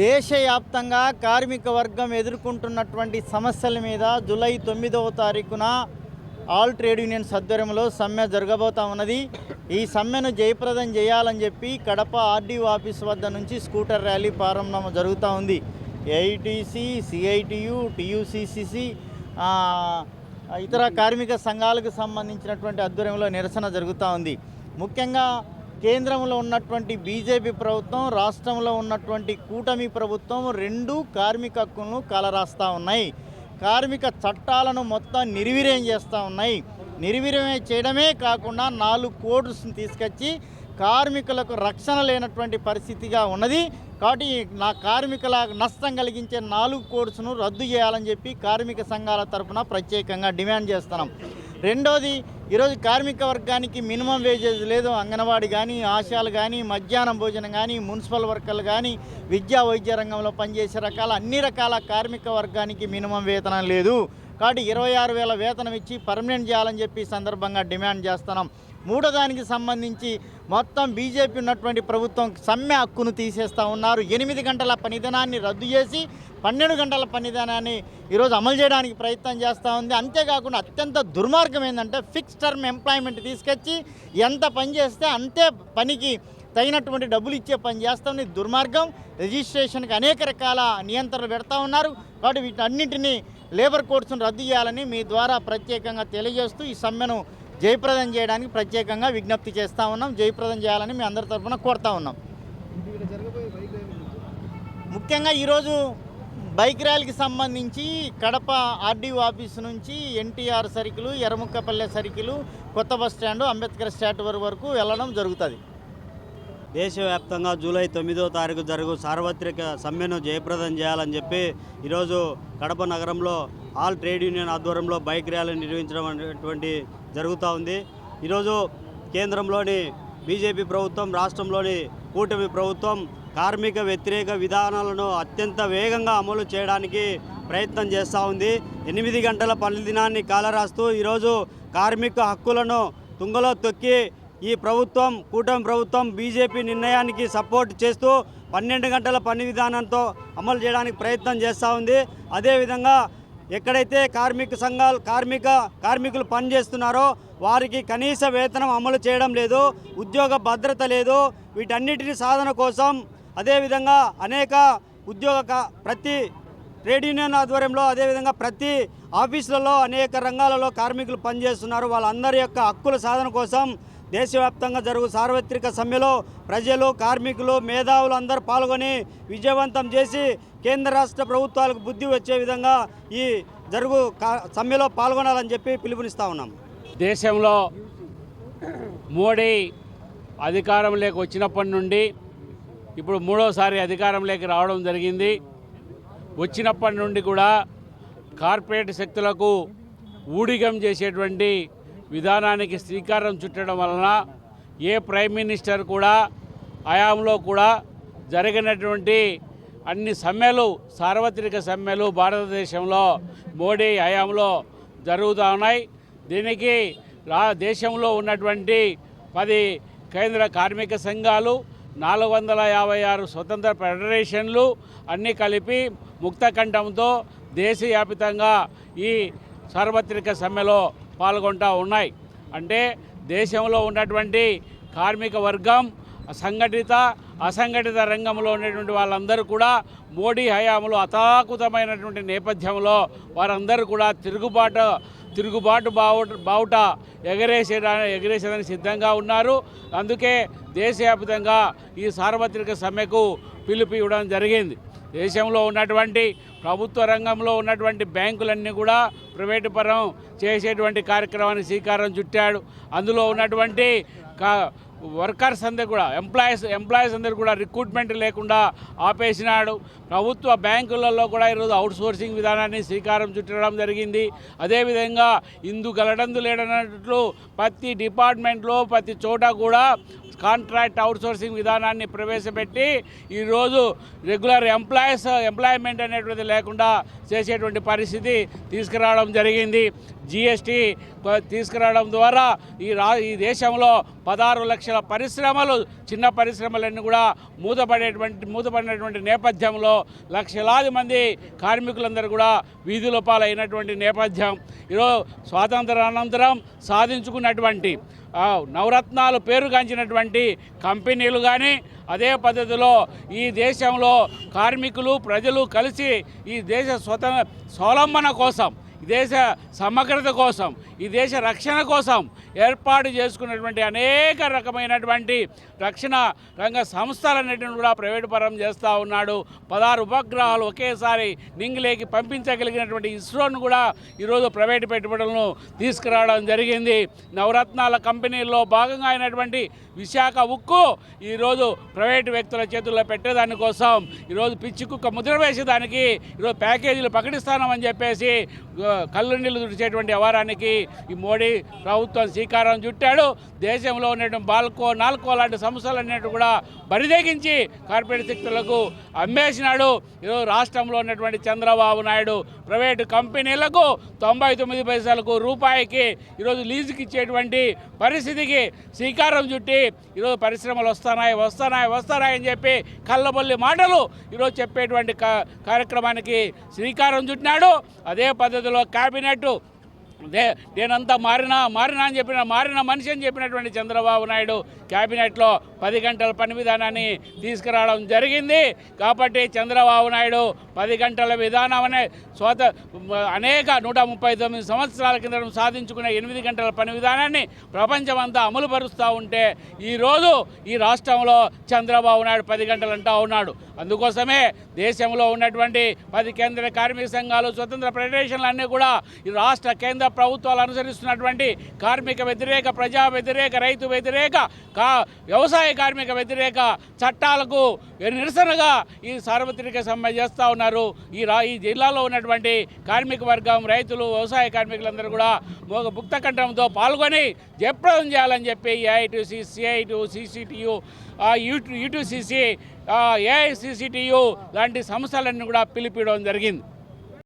దేశవ్యాప్తంగా కార్మిక వర్గం ఎదుర్కొంటున్నటువంటి సమస్యల మీద జూలై తొమ్మిదవ తారీఖున ఆల్ ట్రేడ్ యూనియన్స్ ఆధ్వర్యంలో సమ్మె జరగబోతా ఉన్నది. ఈ సమ్మెను జయప్రదం చేయాలని చెప్పి కడప ఆర్డీఓ ఆఫీస్ వద్ద నుంచి స్కూటర్ ర్యాలీ ప్రారంభం జరుగుతూ ఉంది. ఏఐటీసీ సిఐటియు టియుసిసిసి ఇతర కార్మిక సంఘాలకు సంబంధించినటువంటి ఆధ్వర్యంలో నిరసన జరుగుతూ ఉంది. ముఖ్యంగా కేంద్రంలో ఉన్నటువంటి బీజేపీ ప్రభుత్వం రాష్ట్రంలో ఉన్నటువంటి కూటమి ప్రభుత్వం రెండు కార్మిక హక్కులను కలరాస్తూ ఉన్నాయి. కార్మిక చట్టాలను మొత్తం నిర్వీర్యం చేస్తూ ఉన్నాయి. నిర్వీర్యం చేయడమే కాకుండా నాలుగు కోడ్స్ని తీసుకొచ్చి కార్మికులకు రక్షణ లేనటువంటి పరిస్థితిగా ఉన్నది. కాబట్టి నా కార్మికుల నష్టం కలిగించే నాలుగు కోడ్స్ను రద్దు చేయాలని చెప్పి కార్మిక సంఘాల తరఫున ప్రత్యేకంగా డిమాండ్ చేస్తున్నాం. రెండోది ఈరోజు కార్మిక వర్గానికి మినిమం వేజెస్ లేదు. అంగన్వాడీ కానీ ఆశాలు కానీ మధ్యాహ్నం భోజనం కానీ మున్సిపల్ వర్కర్లు కానీ విద్యా వైద్య రంగంలో పనిచేసే రకాల అన్ని రకాల కార్మిక వర్గానికి మినిమం వేతనం లేదు. కాబట్టి ఇరవై ఆరు వేల వేతనం ఇచ్చి పర్మనెంట్ చేయాలని చెప్పి సందర్భంగా డిమాండ్ చేస్తున్నాం. మూడో దానికి సంబంధించి మొత్తం బీజేపీ ఉన్నటువంటి ప్రభుత్వం సమ్మె హక్కును తీసేస్తూ ఉన్నారు. ఎనిమిది గంటల పనిదినాన్ని రద్దు చేసి పన్నెండు గంటల పనిదినాన్ని ఈరోజు అమలు చేయడానికి ప్రయత్నం చేస్తూ ఉంది. అంతేకాకుండా అత్యంత దుర్మార్గం ఏంటంటే ఫిక్స్ టర్మ్ ఎంప్లాయ్మెంట్ తీసుకొచ్చి ఎంత పని చేస్తే అంతే పనికి తగినటువంటి డబ్బులు ఇచ్చే పని చేస్తాం ఇది దుర్మార్గం రిజిస్ట్రేషన్కి అనేక రకాల నియంత్రణలు పెడతా ఉన్నారు. కాబట్టి వీటన్నింటినీ లేబర్ కోర్సును రద్దు చేయాలని మీ ద్వారా ప్రత్యేకంగా తెలియజేస్తూ ఈ సమ్మెను జయప్రదం చేయడానికి ప్రత్యేకంగా విజ్ఞప్తి చేస్తూ ఉన్నాం. జయప్రదం చేయాలని మీ అందరి తరఫున కోరుతా ఉన్నాం. ముఖ్యంగా ఈరోజు బైక్ ర్యాలీకి సంబంధించి కడప ఆర్డీఓ ఆఫీస్ నుంచి ఎన్టీఆర్ సరుకులు ఎర్రముక్కపల్లె సరుకులు కొత్త బస్ స్టాండ్ అంబేద్కర్ స్టాట్ వరకు వెళ్ళడం జరుగుతుంది. దేశవ్యాప్తంగా జూలై తొమ్మిదో తారీఖు జరుగు సార్వత్రిక సమ్మెను జయప్రదం చేయాలని చెప్పి ఈరోజు కడప నగరంలో ఆల్ ట్రేడ్ యూనియన్ ఆధ్వర్యంలో బైక్ ర్యాలీ నిర్వహించడం అనేటువంటి జరుగుతూ ఉంది. ఈరోజు కేంద్రంలోని బీజేపీ ప్రభుత్వం రాష్ట్రంలోని కూటమి ప్రభుత్వం కార్మిక వ్యతిరేక విధానాలను అత్యంత వేగంగా అమలు చేయడానికి ప్రయత్నం చేస్తూ ఉంది. ఎనిమిది గంటల పని దినాన్ని కాలరాస్తూ ఈరోజు కార్మిక హక్కులను తుంగలో తొక్కి ఈ ప్రభుత్వం కూటమి ప్రభుత్వం బీజేపీ నిర్ణయానికి సపోర్ట్ చేస్తూ పన్నెండు గంటల పని విధానంతో అమలు చేయడానికి ప్రయత్నం చేస్తూ ఉంది. అదేవిధంగా ఎక్కడైతే కార్మిక సంఘాలు కార్మిక కార్మికులు పనిచేస్తున్నారో వారికి కనీస వేతనం అమలు చేయడం లేదు ఉద్యోగ భద్రత లేదు. వీటన్నిటిని సాధన కోసం అదేవిధంగా అనేక ఉద్యోగ ప్రతి ట్రేడ్ యూనియన్ ఆధ్వర్యంలో అదేవిధంగా ప్రతి ఆఫీసులలో అనేక రంగాలలో కార్మికులు పనిచేస్తున్నారు. వాళ్ళందరి యొక్క హక్కుల సాధన కోసం దేశవ్యాప్తంగా జరుగు సార్వత్రిక సమ్మెలో ప్రజలు కార్మికులు మేధావులు అందరూ పాల్గొని విజయవంతం చేసి కేంద్ర రాష్ట్ర ప్రభుత్వాలకు బుద్ధి వచ్చే విధంగా ఈ జరుగు కా- సమ్మెలో పాల్గొనాలని చెప్పి పిలుపునిస్తా ఉన్నాం. దేశంలో మోడీ అధికారంలోకి వచ్చినప్పటి నుండి ఇప్పుడు మూడోసారి అధికారంలోకి రావడం జరిగింది. వచ్చినప్పటి నుండి కూడా కార్పొరేట్ శక్తులకు ఊడిగం చేసేటువంటి విధానానికి శ్రీకారం చుట్టడం వలన ఏ ప్రైమ్ మినిస్టర్ కూడా హయాంలో కూడా జరిగినటువంటి అన్ని సమ్మెలు సార్వత్రిక సమ్మెలు భారతదేశంలో మోడీ హయాంలో జరుగుతూ ఉన్నాయి. దీనికి దేశంలో ఉన్నటువంటి పది కేంద్ర కార్మిక సంఘాలు నాలుగు వందల యాభై ఆరు స్వతంత్ర ఫెడరేషన్లు అన్నీ కలిపి ముక్తకంఠంతో దేశవ్యాపితంగా ఈ సార్వత్రిక సమ్మెలో పాల్గొంటూ ఉన్నాయి. అంటే దేశంలో ఉన్నటువంటి కార్మిక వర్గం సంఘటిత అసంఘటిత రంగంలో ఉన్నటువంటి వాళ్ళందరూ కూడా మోడీ హయాంలో అతాకుతమైనటువంటి నేపథ్యంలో వారందరూ కూడా తిరుగుబాటు తిరుగుబాటు బావుట బావుట ఎగరేసేదా ఎగరేసేదానికి సిద్ధంగా ఉన్నారు. అందుకే దేశవ్యాప్తంగా ఈ సార్వత్రిక సమ్మెకు పిలుపు ఇవ్వడం జరిగింది. దేశంలో ఉన్నటువంటి ప్రభుత్వ రంగంలో ఉన్నటువంటి బ్యాంకులన్నీ కూడా ప్రైవేటు పరం చేసేటువంటి కార్యక్రమానికి శ్రీకారం చుట్టాడు. అందులో ఉన్నటువంటి కా వర్కర్స్ అందరు కూడా ఎంప్లాయీస్ ఎంప్లాయీస్ అందరు కూడా రిక్రూట్మెంట్ లేకుండా ఆపేసినాడు. ప్రభుత్వ బ్యాంకులలో కూడా ఈరోజు అవుట్ సోర్సింగ్ విధానాన్ని శ్రీకారం చుట్టడం జరిగింది. అదేవిధంగా ఇందు గలడందు లేడనట్లు ప్రతి డిపార్ట్మెంట్లో ప్రతి చోట కూడా కాంట్రాక్ట్ అవుట్సోర్సింగ్ విధానాన్ని ప్రవేశపెట్టి ఈరోజు రెగ్యులర్ ఎంప్లాయీస్ ఎంప్లాయ్మెంట్ అనేటువంటిది లేకుండా చేసేటువంటి పరిస్థితి తీసుకురావడం జరిగింది. జిఎస్టీ తీసుకురావడం ద్వారా ఈ రా ఈ దేశంలో పదహారు లక్షల పరిశ్రమలు చిన్న పరిశ్రమలన్నీ కూడా మూతపడేటువంటి మూతపడినటువంటి నేపథ్యంలో లక్షలాది మంది కార్మికులందరూ కూడా వీధుల పాలైనటువంటి నేపథ్యం. ఈరోజు స్వాతంత్ర అనంతరం సాధించుకున్నటువంటి నవరత్నాలు పేరుగాంచినటువంటి కంపెనీలు కానీ అదే పద్ధతిలో ఈ దేశంలో కార్మికులు ప్రజలు కలిసి ఈ దేశ స్వతంత్ర స్వలంబన కోసం దేశ సమగ్రత కోసం ఈ దేశ రక్షణ కోసం ఏర్పాటు చేసుకున్నటువంటి అనేక రకమైనటువంటి రక్షణ రంగ సంస్థలన్నిటిని కూడా ప్రైవేటు పరం చేస్తూ ఉన్నాడు. పదహారు ఉపగ్రహాలు ఒకేసారి నింగిలేకి పంపించగలిగినటువంటి ఇస్రోను కూడా ఈరోజు ప్రైవేటు పెట్టుబడులను తీసుకురావడం జరిగింది. నవరత్నాల కంపెనీల్లో భాగంగా అయినటువంటి విశాఖ ఉక్కు ఈరోజు ప్రైవేటు వ్యక్తుల చేతుల్లో పెట్టేదాని కోసం ఈరోజు పిచ్చి కుక్క ముద్ర వేసేదానికి ఈరోజు ప్యాకేజీలు ప్రకటిస్తామని చెప్పేసి కళ్ళు నీళ్ళు తుడిచేటువంటి వ్యవహారానికి ఈ మోడీ ప్రభుత్వం శ్రీకారం చుట్టాడు. దేశంలో ఉన్నటువంటి బాల్కో నాల్కో లాంటి సంస్థలన్నిటి కూడా బరిదెగించి కార్పొరేట్ శక్తులకు అమ్మేసినాడు. ఈరోజు రాష్ట్రంలో ఉన్నటువంటి చంద్రబాబు నాయుడు ప్రైవేటు కంపెనీలకు తొంభై తొమ్మిది పైసలకు రూపాయికి ఈరోజు లీజుకి ఇచ్చేటువంటి పరిస్థితికి శ్రీకారం చుట్టి ఈరోజు పరిశ్రమలు వస్తున్నాయి వస్తున్నాయి వస్తున్నాయి అని చెప్పి కళ్ళబొల్లి మాటలు ఈరోజు చెప్పేటువంటి కార్యక్రమానికి శ్రీకారం చుట్టినాడు. అదే పద్ధతిలో ಕಾರ್ಬಿನೇಟು దే నేనంతా మారినా మారినా అని చెప్పిన మారిన మనిషి అని చెప్పినటువంటి చంద్రబాబు నాయుడు క్యాబినెట్లో పది గంటల పని విధానాన్ని తీసుకురావడం జరిగింది. కాబట్టి చంద్రబాబు నాయుడు పది గంటల విధానం అనే స్వత అనేక నూట ముప్పై తొమ్మిది సంవత్సరాల కింద సాధించుకునే ఎనిమిది గంటల పని విధానాన్ని ప్రపంచమంతా అమలు పరుస్తూ ఉంటే ఈరోజు ఈ రాష్ట్రంలో చంద్రబాబు నాయుడు పది గంటలు అంటూ ఉన్నాడు. అందుకోసమే దేశంలో ఉన్నటువంటి పది కేంద్ర కార్మిక సంఘాలు స్వతంత్ర ఫెడరేషన్లు అన్నీ కూడా ఈ రాష్ట్ర కేంద్ర ప్రభుత్వాలు అనుసరిస్తున్నటువంటి కార్మిక వ్యతిరేక ప్రజా వ్యతిరేక రైతు వ్యతిరేక కా వ్యవసాయ కార్మిక వ్యతిరేక చట్టాలకు నిరసనగా ఈ సార్వత్రిక సమ్మె చేస్తూ ఉన్నారు ఈ రా ఈ జిల్లాలో ఉన్నటువంటి కార్మిక వర్గం రైతులు వ్యవసాయ కార్మికులందరూ కూడా ఒక భుక్త కంఠంతో పాల్గొని జయప్రదం చేయాలని చెప్పి AITC CITU CCTU UTCC AICCTU లాంటి సంస్థలన్నీ కూడా పిలిపించడం జరిగింది